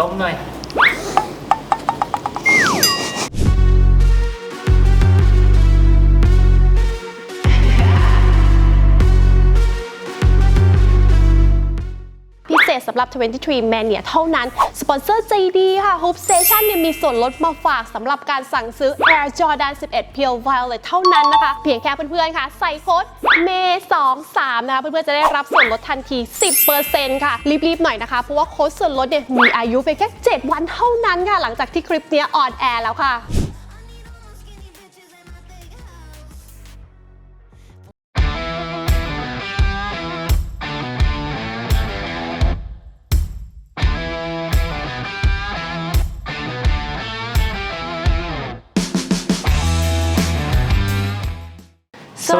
ดม สำหรับ 23 Mania เท่านั้น สปอนเซอร์ใจดีค่ะ Hoop Station เนี่ยมีส่วนลดมาฝากสำหรับการสั่งซื้อ Air Jordan 11 Pure Violet เท่านั้นนะคะ เพียงแค่เพื่อนๆ ค่ะ ใส่โค้ด MAY23 นะคะ เพื่อนๆ จะได้รับส่วนลดทันที 10%ค่ะ รีบๆ หน่อยนะคะ เพราะว่าโค้ดส่วนลดเนี่ยมีอายุเพียงแค่ 7 วันเท่านั้นค่ะ หลังจากที่คลิปนี้ออนแอร์แล้วค่ะ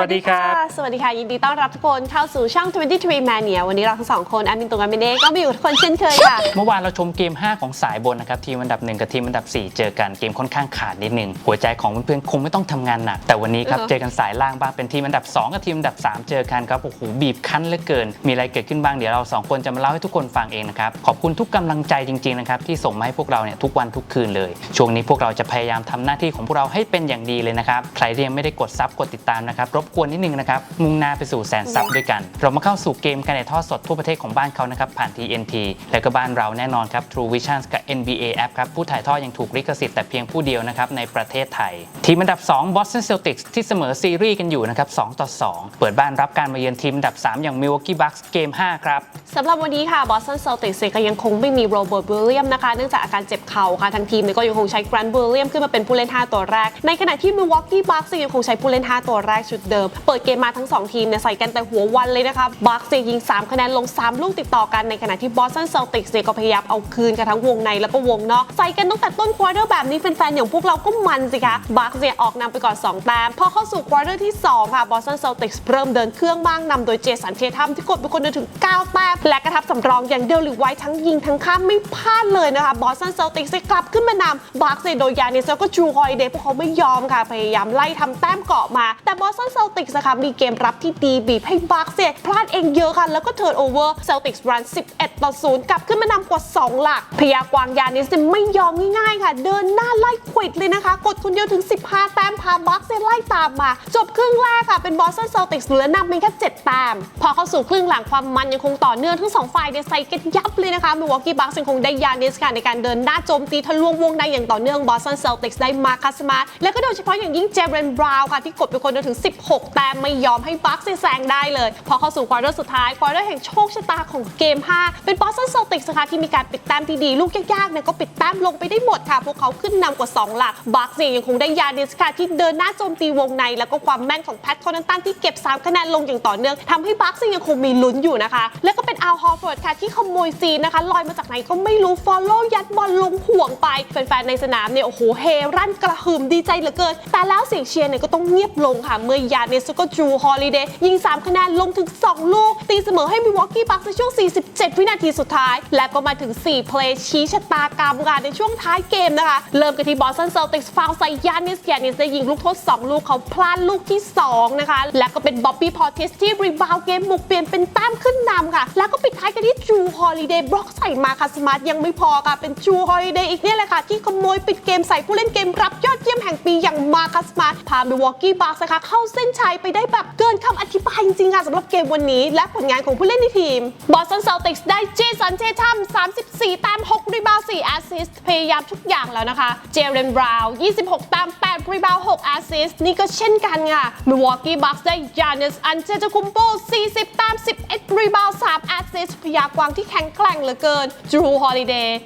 วัสดีครับ สวัสดีค่ะ ยินดีต้อนรับทุกคนเข้าสู่ช่อง 23 Mania วันนี้เราทั้งสองคนอามินตุงอามินเน่ก็มาอยู่กับทุกคนเช่นเคยค่ะ เมื่อวานเราชมเกม 5 ของสายบนนะครับ ทีมอันดับ 1 กับทีมอันดับ 4 เจอกันเกมค่อนข้างขาดนิดนึง หัวใจของเพื่อนๆคงไม่ต้องทำงานหนัก แต่วันนี้ครับเออเจอกันสายล่างบ้างเป็นทีมอันดับ 2 กับทีมอันดับ 3 เจอกันครับโอ้โหบีบคั้นเหลือเกิน มีอะไรเกิดขึ้นบ้างเดี๋ยวเราสองคนจะมาเล่าให้ทุกคนฟังเองนะครับขอบคุณทุกกำลังใจจริงๆนะครับที่ส่งมาให้พวกเราเนี่ยทุกวันทุกคืนเลย ช่วงนี้พวกเราจะพยายามทำหน้าที่ของพวกเราให้เป็นอย่างดีเลยนะครับใครที่ยังไม่ได้กดซับกดติดตามนะครับรบกวนนิดนึงนะครับ มุ่งหน้าไปสู่แสนซับด้วยกัน เรามาเข้าสู่เกมการถ่ายทอดสดทั่วประเทศของบ้านเขานะครับผ่าน TNT และก็บ้านเราแน่นอนครับ True Vision กับ NBA App ครับผู้ถ่ายทอดยังถูกลิขสิทธิ์แต่เพียงผู้เดียวนะครับในประเทศไทย ทีมอันดับ 2 Boston Celtics ที่เสมอซีรีส์กันอยู่นะครับ2ต่อ 2 เปิดบ้านรับการมาเยือนทีมอันดับ 3 อย่าง Milwaukee Bucks เกม 5 ครับสำหรับวันนี้ค่ะบอสตันเซลติกส์ก็ยังคงไม่มีโรเบิร์ตวิลเลียมนะคะเนื่องจากอาการเจ็บเข่าค่ะทางทีมก็ยังคงใช้แกรนด์วิลเลียมขึ้นมาเป็นผู้เล่น 5 ตัวแรก ในขณะที่มิลวอกกี้บัคส์ยังคงใช้ผู้เล่น 5 ตัวแรกชุดเดิม เปิดเกมมาทั้ง 2 ทีมเนี่ยใส่กันแต่หัววันเลยนะคะบัคส์ยิง 3 คะแนนลง 3 ลูกติดต่อกันในขณะที่บอสตันเซลติกส์ก็พยายามเอาคืนกันทั้งวงในแล้วก็วงนอกใส่กันตั้งแต่ต้นควอเตอร์แบบนี้แฟนๆอย่างพวกเราก็มันสิคะบัคส์ออกนำไปก่อนสองแต้มพอเข้าสู่ควอเตอร์ที่สองค่ะบอสตันเซลติกส์เริ่มเดินเครื่องบ้างนำโดยเจสันเททัมที่กดเป็นคนเดินถึง 9 แต้มและกระทับสำรองอย่างเดลลิไวท์ทั้งยิงทั้งข้ามไม่พลาดเลยนะคะบอสตันเซลติกส์กลับขึ้นมานำบัคส์โดยยานิสแล้วก็จูฮอยเดย์พวกเขาไม่ยอมค่ะพยายามไล่ทำแต้มเกาะมา แต่บอสตันเซลติกส์นะคะมีเกมรับที่ดีบีบให้บัคส์พลาดเองเยอะค่ะแล้วก็เทิร์นโอเวอร์เซลติกส์รัน11ต่อ0กลับขึ้นมานำกว่า 2 หลักพยากวางยานิสไม่ยอมง่ายๆค่ะ เดินหน้าไล่ควิดเลยนะคะ กดคนเดียวถึง 15 แต้มพาบัคส์ไล่ตามมา จบครึ่งแรกค่ะ เป็นบอสตันเซลติกส์เหลือนำเพียงแค่7แต้มพอเข้าสู่ครึ่งหลังความมันยังคงต่อเนื่องทั้งสองฝ่ายเนี่ยใส่กันยับเลยนะคะมิวอกกี้บัคส์ยังคงได้ยานิสค่ะในการเดินหน้าโจมตีทะลวงวงในอย่างต่อเนื่องบอสตันเซลติกส์ได้มาคัสมาและก็โดยเฉพาะอย่างยิ่งเจเรนบราวน์ค่ะที่กดเป็นคนเดียวถึง 16 แต้มไม่ยอมให้บัคส์แซงได้เลย พอเข้าสู่ควอเตอร์สุดท้ายควอเตอร์แห่งโชคชะตาของเกม 5 เป็นบอสตันเซลติกส์นะคะที่มีการปิดแต้มที่ดีลูกยากๆเนี่ยก็ปิดแต้มลงไปได้หมดค่ะ พวกเขาขึ้นนำกว่า 2 หลักบัคส์ยังคงได้ยานิสค่ะที่เดินหน้าโจมตีวงใน แล้วก็ความแม่นของแพทคอนันตันที่เก็บ 3 คะแนนลงอย่างต่อเนื่องทำให้บัคส์ยังคงมีลุ้นอยู่นะคะ แล้วก็เป็นอัลฮอร์ฟอร์ดค่ะที่ขโมยซีนนะคะลอยมาจากไหนก็ไม่รู้ฟอลโล่ยัดบอลลงห่วงไปแฟนๆในสนามเนี่ยโอ้โหเฮรั่นกระหึ่มดีใจเหลือเกินแต่แล้วเสียงเชียร์เนี่ยก็ต้องเงียบลงค่ะเมื่อยานิสก็จูฮอลิเดย์ยิง 3 คะแนนลงถึง 2 ลูก ตีเสมอให้มิวอกกี้บัคในช่วง 47 วินาทีสุดท้าย และก็มาถึง 4 เพลย์ชี้ชะตากรรมค่ะในช่วงท้ายเกมนะคะ เริ่มกันที่บอสตันเซลติกส์ฟาวใส่ยานิสยานิสได้ยิงลูกโทษ 2 ลูกเขาพลาดลูกที่ 2 นะคะ และก็เป็นบ๊อบบี้พอร์ติสที่รีบาวเกมบุกเปลี่ยนเป็นแต้มขึ้นนำค่ะ แล้วก็ปิดท้ายกันที่จูฮอลิเดย์บล็อกใส่มาค่ะสมาร์ทยังไม่พอค่ะ เป็นจูฮอลิเดย์อีกเนี่ยแหละค่ะ ที่ขโมยปิดเกมใส่ผู้เล่นเกมรับยอดเยี่ยมแห่งปีอย่างมาคัสมาร์ทพามิวอกกี้บัคส์นะคะเข้าเส้นชัยไปได้แบบเกินคำอธิบายจริงๆค่ะสำหรับเกมวันนี้ และผลงานของผู้เล่นในทีมบอสตันเซลติกส์ได้เจสันเททัม34แต้ม6รีบาวด์4แอสซิสต์พยายามทุกอย่างแล้วนะคะ เจเรนบราวน์ 26ต้ม8 รีบาว6แอสซิสต์นี่ก็เช่นกันค่ะมิวอกกี้บัคส์ได้ยานิสอันเจจคุมโป40ต้ม11 รีบาว3แอสซิสต์พยากวางที่แข็งแกร่งเหลือเกินจูฮอลิเดย์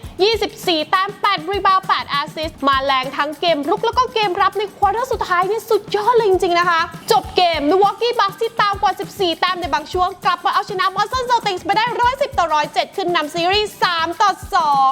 24ต้ม8 รีบาว8แอสซิสต์มาแรงทั้งเกมรุกแล้วก็เกมรับในควอเตอร์สุดท้ายนี่สุดยอดเลยจริงๆนะคะ จบเกมมิวอกกี้บัคส์ที่ตามกว่า 14 แต้มในบางช่วง กลับมาเอาชนะบอสตันเซลติกส์ไปได้ 110 ต่อ 107 ขึ้นนำซีรีส์ 3 ต่อ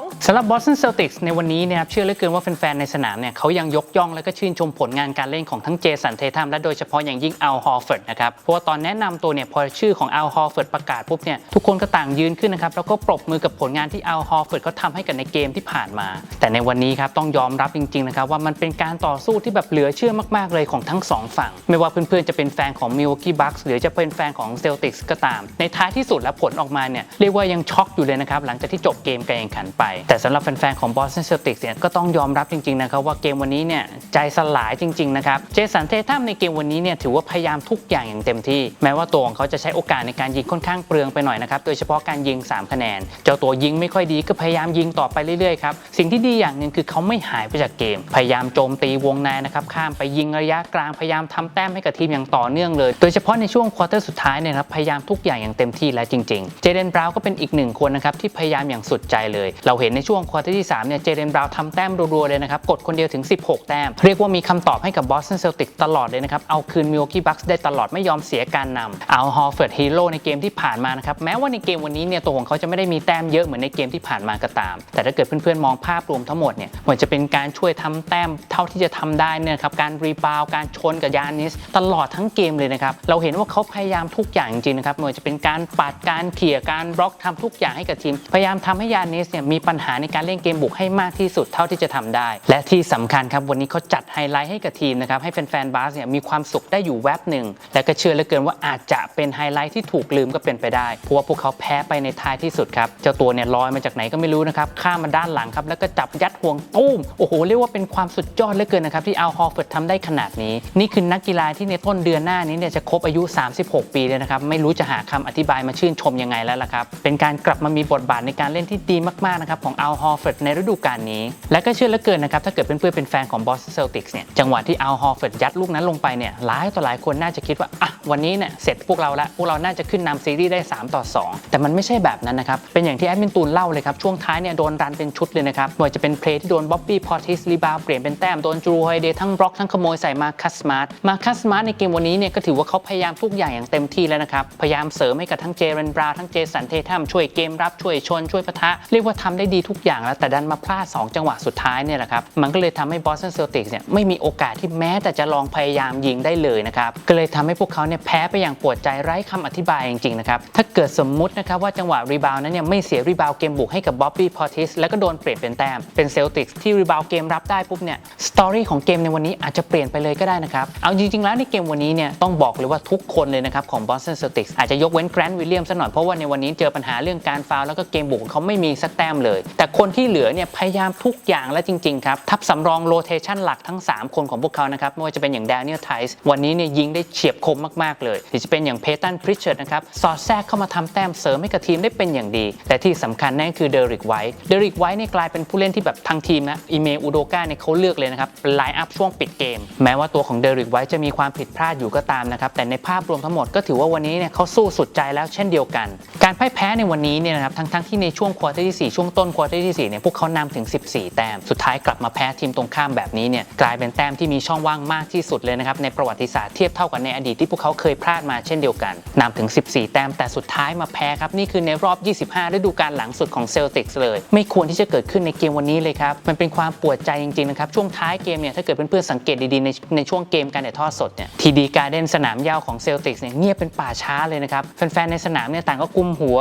2สำหรับ Boston Celtics ในวันนี้นะครับเชื่อเหลือเกินว่าแฟนๆในสนามเนี่ยเขายังยกย่องและก็ชื่นชมผลงานการเล่นของทั้งเจสันเททัมและโดยเฉพาะอย่างยิ่งอัลฮอร์เฟิร์ดนะครับเพราะว่าตอนแนะนำตัวเนี่ยพอชื่อของอัลฮอร์เฟิร์ดประกาศปุ๊บเนี่ยทุกคนก็ต่างยืนขึ้นนะครับแล้วก็ปรบมือกับผลงานที่อัลฮอร์เฟิร์ดเขาทำให้กับในเกมที่ผ่านมา แต่ในวันนี้ครับต้องยอมรับจริงๆนะครับว่ามันเป็นการต่อสู้ที่แบบเหลือเชื่อมากๆเลยของทั้งสองฝั่ง ไม่ว่าเพื่อนๆจะเป็นแฟนของ Milwaukee Bucks หรือจะเป็นแฟนของ Celtics ก็ตาม ในท้ายที่สุดแล้วผลออกมาเนี่ยเรียกว่ายังช็อกอยู่เลยนะครับหลังจากที่จบเกมการแข่งขันไปแต่สำหรับแฟนๆของ Boston Celtics เนี่ยก็ต้องยอมรับจริงๆนะครับว่าเกมวันนี้เนี่ยใจสลายจริงๆนะครับเจสันเททัมในเกมวันนี้เนี่ยถือว่าพยายามทุกอย่างอย่างเต็มที่ แม้ว่าตัวของเขาจะใช้โอกาสในการยิงค่อนข้างเปลืองไปหน่อยนะครับโดยเฉพาะการยิง 3 คะแนน เจ้าตัวยิงไม่ค่อยดีก็พยายามยิงต่อไปเรื่อยๆครับสิ่งที่ดีอย่างหนึ่งคือเขาไม่หายไปจากเกม พยายามโจมตีวงในนะครับข้ามไปยิงระยะกลางพยายามทำแต้มให้กับทีมอย่างต่อเนื่องเลย โดยเฉพาะในช่วงควอเตอร์สุดท้ายเนี่ยครับพยายามทุกอย่างอย่างเต็มที่แล้วจริง ๆ เจเดนบราวน์ก็เป็นอีกหนึ่งคนนะครับที่พยายามอย่างสุดใจเลย เราเห็นในช่วงควอเตอร์ที่3เนี่ยเจเดนบราวน์ทำแต้มรัวๆเลยนะครับ กดคนเดียวถึง 16 แต้ม เรียกว่ามีคำตอบให้กับบอสตันเซลติกตลอดเลยนะครับ เอาคืนมิวกี้บัคส์ได้ตลอดไม่ยอมเสียการนำเอาฮอร์เฟิร์ดฮีโร่ในเกมที่ผ่านมานะครับ แม้ว่าในเกมวันนี้เนี่ยตัวของเขาจะไม่ได้มีแต้มเยอะเหมือนในเกมที่ผ่านมาก็ตาม แต่ถ้าเกิดเพื่อนๆมองภาพรวมทั้งหมดเนี่ยเหมือนจะเป็นการช่วยทำแต้มเท่าที่จะทำได้เนี่ยนะครับการรีบาวการชนกับยานิสตลอดทั้งเกมเลยนะครับเราเห็นว่าเขาพยายามทุกอย่างจริงๆนะครับไม่ว่าจะเป็นการปัดการเขี่ยการบล็อกทำทุกอย่างให้กับทีม พยายามทำให้ยานิสเนี่ยมีปัญหาหาในการเล่นเกมบุกให้มากที่สุดเท่าที่จะทำได้ และที่สำคัญครับวันนี้เขาจัดไฮไลท์ให้กับทีมนะครับให้แฟนๆบาสเนี่ยมีความสุขได้อยู่แวบหนึ่งและก็เชื่อเหลือเกินว่าอาจจะเป็นไฮไลท์ที่ถูกลืมก็เป็นไปได้เพราะว่าพวกเขาแพ้ไปในท้ายที่สุดครับเจ้าตัวเนี่ยลอยมาจากไหนก็ไม่รู้นะครับข้ามมาด้านหลังครับแล้วก็จับยัดห่วงตุ้มโอ้โหเรียกว่าเป็นความสุดยอดเหลือเกินนะครับที่เอัลฮอร์เฟิร์ดทำได้ขนาดนี้ นี่คือนักกีฬาที่ในต้นเดือนหน้านี้เนี่ยจะครบอายุ 36 ปีเลยนะครับไม่รู้จะหาคำอธิบายมาชื่นชมยังไงแล้วล่ะครับเป็นการกลับมามีบทบาทในการเล่นที่ดีมากๆนะครับของอัลฮอร์เฟิร์ดในฤดูกาลนี้ และก็เชื่อเหลือเกินนะครับ ถ้าเกิดเพื่อนๆเป็นแฟนของบอสเซลติกส์เนี่ย จังหวะที่อัลฮอร์เฟิร์ดยัดลูกนั้นลงไปเนี่ย หลายต่อหลายคนน่าจะคิดว่า อะ วันนี้เนี่ย เสร็จพวกเราละ พวกเราน่าจะขึ้นนำซีรีส์ได้ 3 ต่อ 2 แต่มันไม่ใช่แบบนั้นนะครับ เป็นอย่างที่แอดมินตูนเล่าเลยครับ ช่วงท้ายเนี่ยโดนรันเป็นชุดเลยนะครับไม่ว่าจะเป็นเพลย์ที่โดนบ๊อบบี้พอติสรีบาเปลี่ยนเป็นแต้มโดนจูรูไฮเดย์ทั้งบล็อกทั้งขโมยใส่มาคัสมาร์ตมาคัสมาร์ตในเกมวันนี้เนี่ยก็ถือว่าเขาพยายามทุกอย่างอย่างเต็มที่แล้วนะครับพยายามเสริมให้กับทั้งเจเรนบราทั้งเจสันเททัมช่วยเกมรับช่วยชนช่วยปะทะเรียกว่าทำได้ดีทุกอย่างแล้ว แต่ดันมาพลาด 2 จังหวะสุดท้ายเนี่ยแหละครับ มันก็เลยทำให้บอสตันเซลติกส์เนี่ยไม่มีโอกาสที่แม้แต่จะลองพยายามยิงได้เลยนะครับ ก็เลยทำให้พวกเขาเนี่ยแพ้ไปอย่างปวดใจไร้คำอธิบายจริงๆนะครับ ถ้าเกิดสมมุตินะครับว่าจังหวะรีบาวนั้นเนี่ยไม่เสียรีบาวเกมบุกให้กับบ๊อบบี้พอติสแล้วก็โดนเปลี่ยนเป็นแต้มเป็นเซลติกส์ที่รีบาวเกมรับได้ปุ๊บเนี่ยสตอรี่ของเกมในวันนี้อาจจะเปลี่ยนไปเลยก็ได้นะครับเอาจริงๆแล้วในเกมวันนี้เนี่ยต้องบอกเลยว่าทุกคนเลยนะครับของบอสตันเซลติกอาจจะยกเว้นแกรนต์วิลเลียมซะหน่อยเพราะว่าในวันนี้เจอปัญหาเรื่องการฟาวแล้วก็เกมบุกเขาไม่มีสักแต้มเลยแต่คนที่เหลือเนี่ยพยายามทุกอย่างแล้วจริง ๆ ครับ ทับสำรองโรเทชันหลักทั้ง 3 คนของพวกเขานะครับ ไม่ว่าจะเป็นอย่างแดเนียลไทส์วันนี้เนี่ยยิงได้เฉียบคมมาก ๆ เลย หรือจะเป็นอย่างเพตันพริชเชร์ดนะครับ สอดแทรกเข้ามาทำแต้มเสริมให้กับทีมได้เป็นอย่างดี แต่ที่สำคัญนั่นคือเดริกไวท์เดริกไวท์เนี่ยกลายเป็นผู้เล่นที่แบบทางทีมนะอีเมอุโดกาเนี่ยเขาเลือกเลยนะครับไลน์อัพช่วงปิดเกม แม้ว่าตัวของเดริกไวท์จะมีความผิดพลาดอยู่ก็ตามนะครับแต่ในภาพรวมทั้งหมดก็ถือว่าวันนี้เนี่ยเขาสู้สุดใจแล้วเช่นเดียวกัน การพ่ายแพ้ในวันนี้เนี่ยนะครับทั้งทั้งที่ในช่วงควอเตอร์ที่4ช่วงต้นควอเตอร์ที่ 4 เนี่ย พวกเขานำถึง 14 แต้ม สุดท้ายกลับมาแพ้ทีมตรงข้ามแบบนี้เนี่ย กลายเป็นแต้มที่มีช่องว่างมากที่สุดเลยนะครับ ในประวัติศาสตร์เทียบเท่ากับในอดีตที่พวกเขาเคยพลาดมาเช่นเดียวกันนำถึง 14 แต้ม แต่สุดท้ายมาแพ้ครับ นี่คือในรอบ 25 ฤดูกาลหลังสุดของเซลติกส์เลย ไม่ควรที่จะเกิดขึ้นในเกมวันนี้เลยครับ มันเป็นความปวดใจจริงๆนะครับ ช่วงท้ายเกมเนี่ย ถ้าเกิดเพื่อนๆสังเกตดีๆในในช่วงเกมการถ่ายทอดสดเนี่ย ทีดีการ์เด้นสนามหญ้าของเซลติกส์เนี่ยเงียบเป็นป่าช้าเลยนะครับ แฟนๆในสนามเนี่ยต่างก็กุมหัว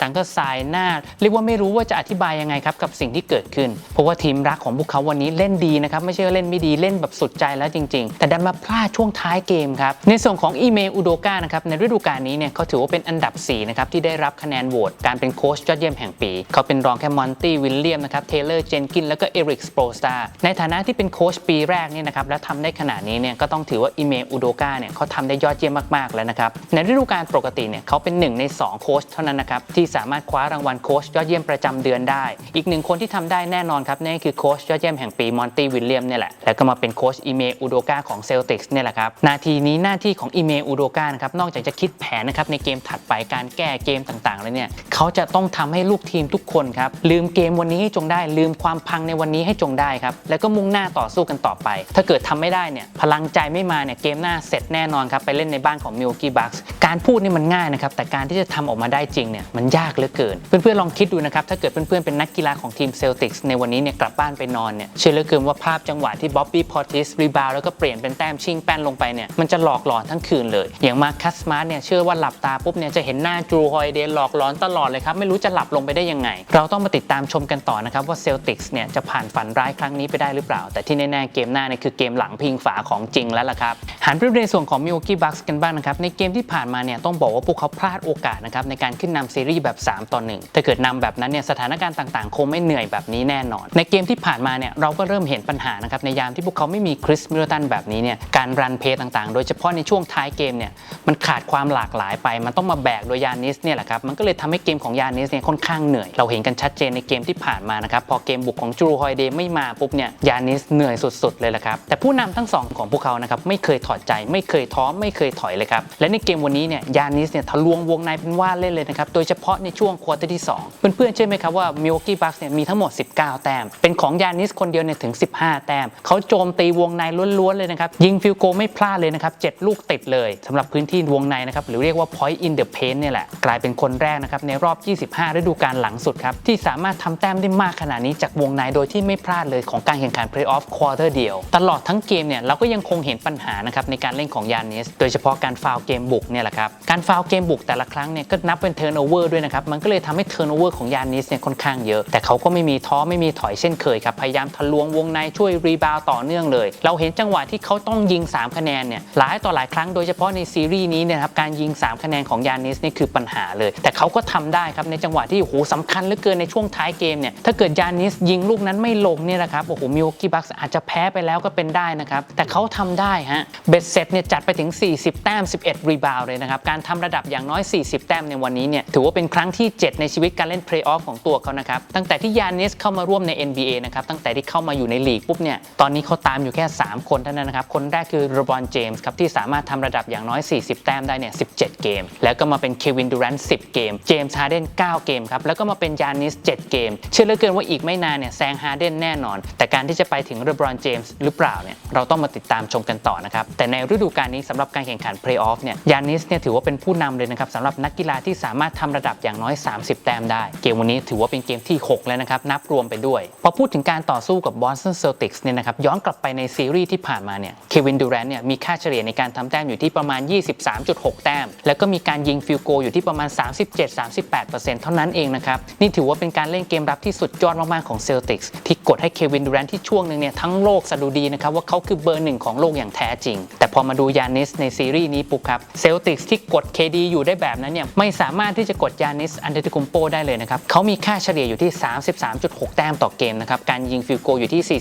ต่างก็สายหน้า เรียกว่าไม่รู้ว่าจะอธิบายยังไงครับกับสิ่งที่เกิดขึ้น เพราะว่าทีมรักของพวกเขาวันนี้เล่นดีนะครับไม่ใช่ว่าเล่นไม่ดีเล่นแบบสุดใจแล้วจริง ๆ แต่ดันมาพลาดช่วงท้ายเกมครับในส่วนของอีเมลอุโดกานะครับในฤดูกาลนี้เนี่ยเขาถือว่าเป็นอันดับ4นะครับที่ได้รับคะแนนโหวตการเป็นโค้ชยอดเยี่ยมแห่งปี เขาเป็นรองแค่มอนตี้วิลเลียมนะครับเทเลอร์เจนกินแล้วก็เอริกสโปรสตาในฐานะที่เป็นโค้ชปีแรกเนี่ยนะครับและทำได้ขนาดนี้เนี่ยก็ต้องถือว่าอีเมลอุโดกาเนี่ยเขาทำได้ยอดเยี่ยมมากๆแล้วนะครับในฤดูกาลปกติเนี่ยเขาเป็นหนึ่งในสองโค้ชเท่านั้นนะครับที่สามารถคว้ารางวัลโค้ชยอดเยี่ยมประจำเดือนได้อีกหนึ่งคนที่ทำได้แน่นอนครับนั่นคือโค้ชยอดเยี่ยมแห่งปีมอนตี้วิลเลียมเนี่ยแหละแล้วก็มาเป็นโค้ชอีเมอุโดกาของเซลติกส์เนี่ยแหละครับนาทีนี้หน้าที่ของอีเมอุโดกานะครับนอกจากจะคิดแผนนะครับในเกมถัดไปการแก้เกมต่างๆแล้วเนี่ยเขาจะต้องทำให้ลูกทีมทุกคนครับลืมเกมวันนี้ให้จงได้ ลืมความพังในวันนี้ให้จงได้ครับแล้วก็มุ่งหน้าต่อสู้กันต่อไป ถ้าเกิดทำไม่ได้เนี่ยพลังใจไม่มาเนี่ยเกมหน้าเสร็จแน่นอนครับไปเล่นในบ้านของมิลกี้บัคส์การพูดนี่มันง่ายนะครับแต่การที่จะทำออกมาได้จริงเนี่ยมันยากเหลือเกิน เพื่อนๆลองคิดดูนะครับถ้าเกิดเพื่อนๆเป็นนักกีฬาของทีมเซลติกส์ในวันนี้เนี่ยกลับบ้านไปนอนเนี่ยเชื่อเหลือเกินว่าภาพจังหวะที่บ๊อบบี้พอติสรีบาวแล้วก็เปลี่ยนเป็นแต้มชิงแป้นลงไปเนี่ยมันจะหลอกหลอนทั้งคืนเลย อย่างมาคัสมาร์เนี่ยเชื่อว่าหลับตาปุ๊บเนี่ยจะเห็นหน้าจูฮอยเดย์หลอกหลอนตลอดเลยครับไม่รู้จะหลับลงไปได้ยังไง เราต้องมาติดตามชมกันต่อนะครับว่าเซลติกส์เนี่ยจะผ่านฝันร้ายครั้งนี้ไปได้หรือเปล่า แต่ที่แน่ๆเกมหน้าเนี่ยคือเกมหลังพิงฝาของจริงแล้วล่ะครับหันไปดูในส่วนของมิ l กี้บัคส์กันบ้างนะครับในเกมที่ผ่านมาเนี่ยต้องบอกว่าพวกเขาพลาดโอกาสนะครับในการขึ้นนำซีรีส์แบบ 3 ต่อ 1 ถ้าเกิดนำแบบนั้นเนี่ยสถานการณ์ต่างๆ คงไม่เหนื่อยแบบนี้แน่นอน ในเกมที่ผ่านมาเนี่ยเราก็เริ่มเห็นปัญหานะครับในยามที่พวกเขาไม่มีคริสมิลตันแบบนี้เนี่ยการรันเพย์ต่างๆ โดยเฉพาะในช่วงท้ายเกมเนี่ยมันขาดความหลากหลายไป มันต้องมาแบกโดยยานิสเนี่ยแหละครับมันก็เลยทำให้เกมของยานิสเนี่ยค่อนข้างเหนื่อย เราเห็นกันชัดเจนในเกมที่ผ่านมานะครับพอเกมบุกของจูรูฮอยเดย์ไม่มาปุ๊บเนี่ยยานิสเหนื่อยสุดๆเลยแหละครับแต่ผู้นำทั้งสองของพวกเขานะครับไม่เคยถอดใจไม่เคยท้อไม่เคยถอยเลยครับและในเกมวันนี้เนี่ยยานิสเนี่ยทะลวงวงในเป็นว่าเล่นเลยนะครับโดยเฉพาะในช่วงควอเตอร์ที่2เพื่อนๆเชื่อไหมครับว่ามิ l กี้บัคเนี่ยมีทั้งหมด 19 แต้ม เป็นของยานิสคนเดียวเนี่ยถึง 15 แต้ม เขาโจมตีวงในล้วนๆเลยนะครับ ยิงฟิลโกไม่พลาดเลยนะครับ 7 ลูกติดเลยสำหรับพื้นที่วงในนะครับ หรือเรียกว่า point in the paint เนี่ยแหละ กลายเป็นคนแรกนะครับ ในรอบ 25 ฤดูกาลหลังสุดครับ ที่สามารถทำแต้มได้มากขนาดนี้จากวงในโดยที่ไม่พลาดเลยของการแข่งขัน playoff quarter เดียว ตลอดทั้งเกมเนี่ยเราก็ยังคงเห็นปัญหานะครับในการเล่นของยานิสโดยเฉพาะการฟาวล์เกมบุกเนี่ยแหละครับการฟาวล์เกมบุกแต่ละครั้งเนี่ยก็นับเป็น turnover ด้วยนะครับมันก็เลยทำให้ turnover ของยานิสเนี่ยค่อนข้างเยอะ แต่เขาก็ไม่มีท้อไม่มีถอยเช่นเคยครับพยายามทะลวงวงในช่วยรีบาวต่อเนื่องเลย เราเห็นจังหวะที่เขาต้องยิง 3 คะแนนเนี่ยหลายต่อหลายครั้งโดยเฉพาะในซีรีส์นี้เนี่ยครับการยิง 3 คะแนนของยานิสนี่คือปัญหาเลย แต่เขาก็ทำได้ครับในจังหวะที่โอ้โหสำคัญเหลือเกินในช่วงท้ายเกมเนี่ยถ้าเกิดยานิสยิงลูกนั้นไม่ลงเนี่ยนะครับโอ้โหมิวกี้บัคอาจจะแพ้ไปแล้วก็เป็นได้นะครับแต่เขาทำได้ฮะเบ็ดเสร็จเนี่ยจัดไปถึง 40 แต้ม 11 รีบาวเลยนะครับการทำระดับอย่างน้อย 40 แต้มในวันนี้เนี่ยถือว่าเป็นครั้งที่ 7 ในชีวิตการเล่นเพลย์ออฟของตัวเขานะครับตั้งแต่ที่ยานิสเข้ามาร่วมใน NBA นะครับตั้งแต่ที่เข้ามาอยู่ในลีกปุ๊บเนี่ยตอนนี้เขาตามอยู่แค่ 3 คนเท่านั้นนะครับคนแรกคือโรบอนเจมส์ครับที่สามารถทำระดับอย่างน้อย 40 แต้มได้เนี่ย17 เกม แล้วก็มาเป็นเควินดูแรนต์10 เกม เจมส์ฮาร์เดน9 เกมครับแล้วก็มาเป็นยานิส7 เกม เชื่อเหลือเกินว่าอีกไม่นานเนี่ยแซงฮาร์เดนแน่นอน แต่การที่จะไปถึงโรบอนเจมส์หรือเปล่าเนี่ยเราต้องมาติดตามชมกันต่อนะครับแต่ในฤดูกาลนี้สำหรับการแข่งขันเพลย์ออฟเนี่ยยานิสเนี่ยถือว่าเป็นผู้นำเลยนะครับสำหรับนักกีฬาที่สามารถทำระดับอย่างน้อย 30 แต้มได้ เกมวันนี้ถือว่าเป็นเกมที่ 6 แล้วนะครับ นับรวมไปด้วย พอพูดถึงการต่อสู้กับบอสตันเซลติกส์เนี่ยนะครับ ย้อนกลับไปในซีรีส์ที่ผ่านมาเนี่ยเควินดูแรนเนี่ยมีค่าเฉลี่ยในการทำแต้มอยู่ที่ประมาณ 23.6 แต้ม แล้วก็มีการยิงฟิลโกอยู่ที่ประมาณ 37-38%เท่านั้นเองนะครับ นี่ถือว่าเป็นการเล่นเกมรับที่สุดยอดมากๆของเซลติกส์ที่กดให้เควินดูแรนที่ช่วงหนึ่งเนี่ยทั้งโลกสะดุดีนะครับว่าเขาคือเบอร์หนึ่งของโลกอย่างแท้จริง แต่พอมาดูยานิสในซีรีส์นี้ปุ๊บครับเซลติกส์ที่กด KD อยู่ได้แบบนั้นเนี่ยไม่สามารถที่จะกดยานิสอันเดติคุมโปได้เลยนะครับเขามีค่าเฉลี่ยอยู่ที่ 33.6 แต้มต่อเกมนะครับ การยิงฟิลโกอยู่ที่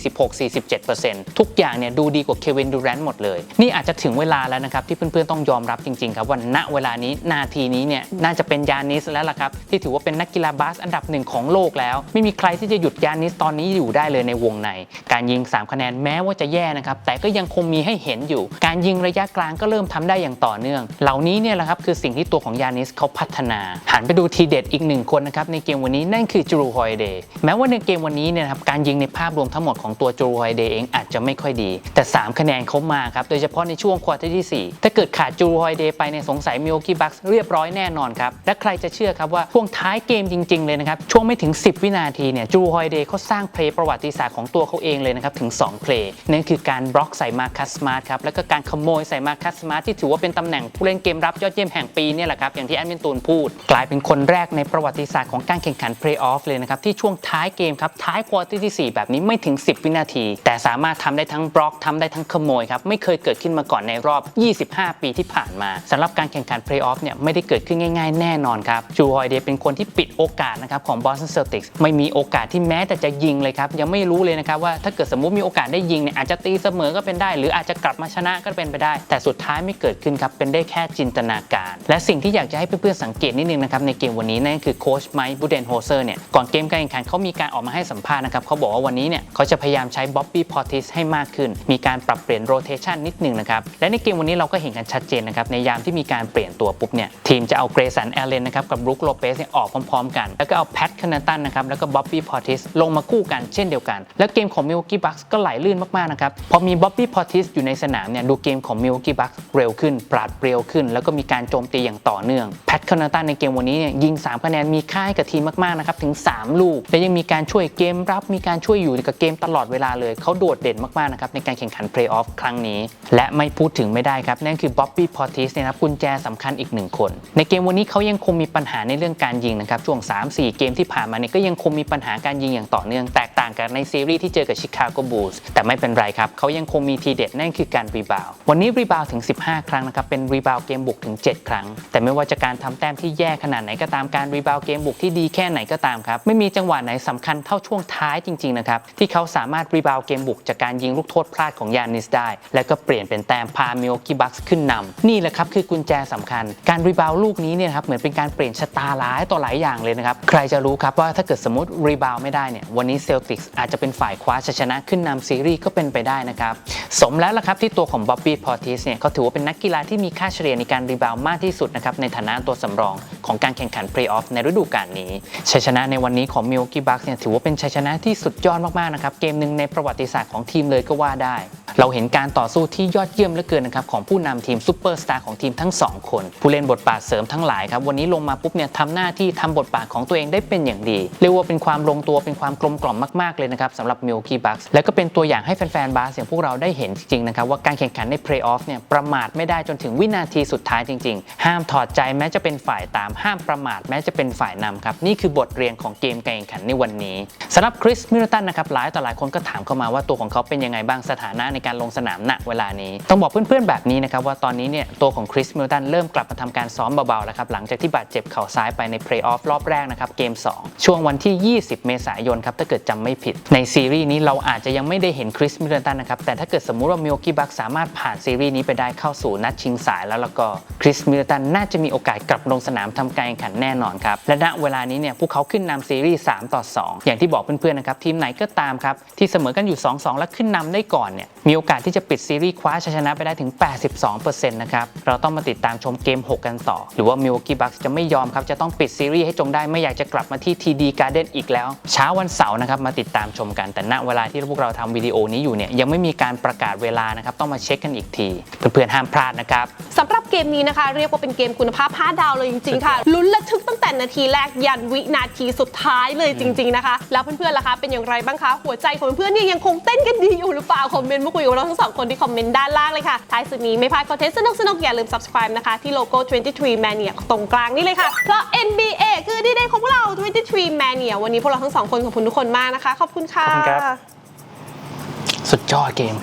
46-47%ทุกอย่างเนี่ยดูดีกว่าเควินดูแรนต์หมดเลย นี่อาจจะถึงเวลาแล้วนะครับ ที่เพื่อนๆต้องยอมรับจริงๆครับว่าณเวลานี้นาทีนี้เนี่ยน่าจะเป็นยานิสแล้วล่ะครับ ที่ถือว่าเป็นนักกีฬาบาสอันดับหนึ่งของโลกแล้ว ไม่มีใครที่จะหยุดยานิสตอนนี้อยู่ได้เลยในวงใน การยิง 3 คะแนนแม้ว่าจะแย่นะครับแต่ก็ยังคงมีให้เห็นอยู่ การยิงระยะกลางก็เริ่มทำได้อย่างต่อเนื่อง เหล่านี้เนี่ยแหละครับคือสิ่งที่ตัวของยานิสเขาพัฒนาหันไปดูทีเด็ดอีกหนึ่งคนนะครับในเกมวันนี้นั่นคือจููฮอยเดย์แม้ว่าในเกมวันนี้เนี่ยครับการยิงในภาพรวมทั้งหมดของตัวจูฮอยเดย์เองอาจจะไม่ค่อยดี แต่ 3 คะแนนเขามาครับ โดยเฉพาะในช่วงควอเตอร์ที่ 4 ถ้าเกิดขาดจูฮอยเดย์ไปในยสงสัยมิโอกิบัคเรียบร้อยแน่นอนครับ และใครจะเชื่อครับว่าช่วงท้ายเกมจริง ๆ เลยนะครับ ช่วงไม่ถึง 10 วินาทีเนี่ยจูรูฮอยเดย์เขาสร้างเพลย์ประวัติศาสตร์ของตัวเขาเองเลยนะครับถึง 2 เพลย์นั่นคือการบล็อกใส่มาคัสมาร์ทครับแล้วก็การขโมยใส่มาคัสมาร์ทที่ถือว่าเป็นตำแหน่งผู้เล่นเกมรับยอดเยี่ยมแห่งปีเนี่ยแหละครับอย่างที่แอดมินตูนพูด กลายเป็นคนแรกในประวัติศาสตร์ของการแข่งขันเพลย์ออฟเลยนะครับที่ช่วงท้ายเกมครับท้ายควอเตอร์ที่ 4 แบบนี้ไม่ถึง 10 วินาที แต่สามารถทำได้ทั้งบล็อกทำได้ทั้งขโมยครับไม่เคยเกิดขึ้นมาก่อนในรอบ 25 ปีที่ผ่านมาสำหรับการแข่งขันเพลย์ออฟเนี่ยไม่ได้เกิดขึ้นง่าย ๆ แน่นอนครับจูฮอยเดย์เป็นคนที่ปิดโอกาสนะครับของบอสตันเซลติกส์ไม่มีโอกาสที่แม้แต่จะยิงเลยครับยังไม่รู้เลยนะครับว่าถ้าเกิดสมมุติมีโอกาสได้ยิงเนี่ยอาจจะตีเสมอก็เป็นได้ หรืออาจจะกลับมาชนะก็เป็นไปได้ แต่สุดท้ายไม่เกิดขึ้นครับเป็นได้แค่จินตนาการ และสิ่งที่อยากจะให้เพื่อนๆสังเกตนิดนึงนะครับในเกมวันนี้นั่นคือโค้ชไมค์บูเดนโฮเซอร์เนี่ยก่อนเกมการแข่งขันเขามีการออกมาให้สัมภาษณ์นะครับเขาบอกว่าวันนี้เนี่ยเขาจะพยายามใช้บ๊อบบี้พอติสให้มากขึ้น มีการปรับเปลี่ยนโรเทชันนิดนึงนะครับและในเกมวันนี้เราก็เห็นกันชัดเจนนะครับในยามที่มีการเปลี่ยนตัวปุ๊บเนี่ยทีมจะเอาเกรซันแอลเลนนะครับกับบรูคโลเปสเนี่ยออกพร้อมๆกัน แล้วก็เอาแพทคานาตันนะครับแล้วก็บ๊อบบี้พอติสลงมาคู่กันเช่นเดียวกัน แล้วเกมของมิลกี้บัคส์ก็ไหลลื่นมากๆนะครับพอมีบ๊อบบี้พอติสอยู่ในสนามเนี่ยดูเกมของมิลกี้บัคส์เร็วขึ้น ปราดเปรียวขึ้น แล้วก็มีการโจมตีอย่างต่อเนื่องแพทคานาตันในเกมวันนี้เนี่ยยิง3คะแนนมีค่าให้กับทีมมากๆนะครับถึง3 ลูก และยังมีการช่วยเกมรับ มีการช่วยอยู่กับเกมตลอดเวลาเลย เขาโดดเด่นมากๆนะครับในการแข่งขันเพลย์ออฟครั้งนี้ และไม่พูดถึงไม่ได้ครับ นั่นคือบ๊อบบี้พอติสเนี่ยนะครับกุญแจสำคัญอีกหนึ่งคน ในเกมวันนี้เขายังคงมีปัญหาในเรื่องการยิงนะครับช่วง 3-4 เกมที่ผ่านมาเนี่ยก็ยังคงมีปัญหาการยิงอย่างต่อเนื่องแตกต่างกันในซีรีส์ที่เจอกับชิคาโกบูลส์แต่ไม่เป็นไรครับเขายังคงมีทีเด็ดนั่นคือการรีบาววันนี้รีบาวถึง 15 ครั้งนะครับเป็นรีบาวเกมบุกถึง 7 ครั้ง แต่ไม่ว่าจะการทำแต้มที่แย่ขนาดไหนก็ตามการรีบาวเกมบุกที่ดีแค่ไหนก็ตามครับไม่มีจังหวะไหนสำคัญเท่าช่วงท้ายจริงๆนะครับที่เขาสามารถรีบาวเกมบุกจากการยิงลูกโทษพลาดของยานิสได้ แล้วก็เปลี่ยนเป็นแต้มพามิโอกิบัคส์ขึ้นนำนี่แหละครับคือกุญแจสำคัญ การรีบาวลูกนี้เนี่ยครับเหมือนเป็นการเปลี่ยนชะตาร้ายต่อหลายอย่างเลยนะครับใครจะรู้ครับว่าถ้าเกิดสมมติรีบาวไม่ได้เนี่ยวันนี้เซลติกส์อาจจะเป็นฝ่ายคว้าชัยชนะขึ้นนำซีรีส์ก็เป็นไปได้นะครับสมแล้วล่ะครับที่ตัวของบ๊อบบี้พอติสเนี่ยเขาถือว่าเป็นนักกีฬาที่มีค่าเฉลี่ยในการรีบาวมากที่สุดนะครับในฐานะตัวสำรองของการแข่งขันเพลย์ออฟในฤดูกาลนี้ชัยชนะในวันันนี้ของมิ l กี้บัคเนี่ยถือว่าเป็นชัยชนะที่สุดยอดมากๆนะครับ เกมหนึ่งในประวัติศาสตร์ของทีมเลยก็ว่าได้ เราเห็นการต่อสู้ที่ยอดเยี่ยมเหลือเกินนะครับของผู้นำทีมซูเปอร์สตาร์ของทีมทั้งสองคน ผู้เล่นบทบาทเสริมทั้งหลายครับวันนี้ลงมาปุ๊บเนี่ยทำหน้าที่ทำบทบาทของตัวเองได้เป็นอย่างดีเรียกว่าเป็นความลงตัวเป็นความกลมกล่อมมากๆเลยนะครับสำหรับมิ l กี้บัคและก็เป็นตัวอย่างให้แฟนๆบาสอย่างพวกเราได้เห็นจริงๆนะครับว่าการแข่งขันในเพลย์ออฟเนี่ยประมาทไม่ได้จนถึงวินาทีสุดท้ายจริง ๆ ห้ามถอดใจแม้จะเป็นฝ่ายตามห้ามประมาทแม้จะเป็นฝ่ายนำครับนี่คือบทเรียนของเกมการแข่งขันในวันนี้สำหรับคริสมิลตันนะครับหลายต่อหลายคนก็ถามเข้ามาว่าตัวของเขาเป็นยังไงบ้างสถานะในการลงสนามณเวลานี้ ต้องบอกเพื่อนๆแบบนี้นะครับว่าตอนนี้เนี่ยตัวของคริสมิลตันเริ่มกลับมาทำการซ้อมเบาๆแล้วครับหลังจากที่บาดเจ็บเข่าซ้ายไปในเพลย์ออฟรอบแรกนะครับเกม 2 ช่วงวันที่ 20 เมษายนครับถ้าเกิดจำไม่ผิด ในซีรีส์นี้เราอาจจะยังไม่ได้เห็นคริสมิลตันนะครับแต่ถ้าเกิดสมมุติว่ามิลกี้บัคสามารถผ่านซีรีส์นี้ไปได้เข้าสู่นัดชิงสายแล้วแล้วก็คริสมิลตันน่าจะมีโอกาสกลับลงสนามทำการแข่งขันแน่นอนครับและณเวลานี้เนี่ยพวกเขาขึ้นนำซีรีส์3ต่อ2 อย่างที่บอกเพื่อนๆนะครับทีมไหนก็ตามครับที่เสมอกันอยู่ 2-2 และขึ้นนำได้ก่อนเนี่ยมีโอกาสที่จะปิดซีรีส์คว้าชัยชนะไปได้ถึง 82%นะครับ เราต้องมาติดตามชมเกม 6 กันต่อ หรือว่ามิ l กี้บัคจะไม่ยอมครับ จะต้องปิดซีรีส์ให้จงได้ไม่อยากจะกลับมาที่ TD Garden อีกแล้ว เช้าวันเสาร์นะครับ มาติดตามชมกัน แต่ณเวลาที่พวกเราทำวิดีโอนี้อยู่เนี่ยยังไม่มีการประกาศเวลานะครับต้องมาเช็คกันอีกที เพื่อนๆห้ามพลาดนะครับสำหรับเกมนี้นะคะ เรียกว่าเป็นเกมคุณภาพ5ดาวเลยจริงๆค่ะลุ้นระทึกตั้งแต่นาทีแรกยันวินาทีสุดท้ายเลยจริง ๆนะคะ แล้วเพื่อนๆล่ะคะเป็นอย่างไรบ้างคะหัวใจของเพื่อนๆเนี่ยยังคงเต้นกันดีอยู่หรือเปล่าคอมเมนต์มาคุยกับเราทั้งสองคนที่คอมเมนต์ด้านล่างเลยค่ะ ท้ายสุดนี้ไม่พลาดคอนเทนต์สนุกๆอย่าลืม subscribe นะคะ ที่โลโก้ 23 Mania ตรงกลางนี่เลยค่ะ เพราะ NBA คือที่ได้ของพวกเรา 23 Mania วันนี้พวกเราทั้งสองคนขอบคุณทุกคนมากนะคะ ขอบคุณค่ะคสุดยอดเกม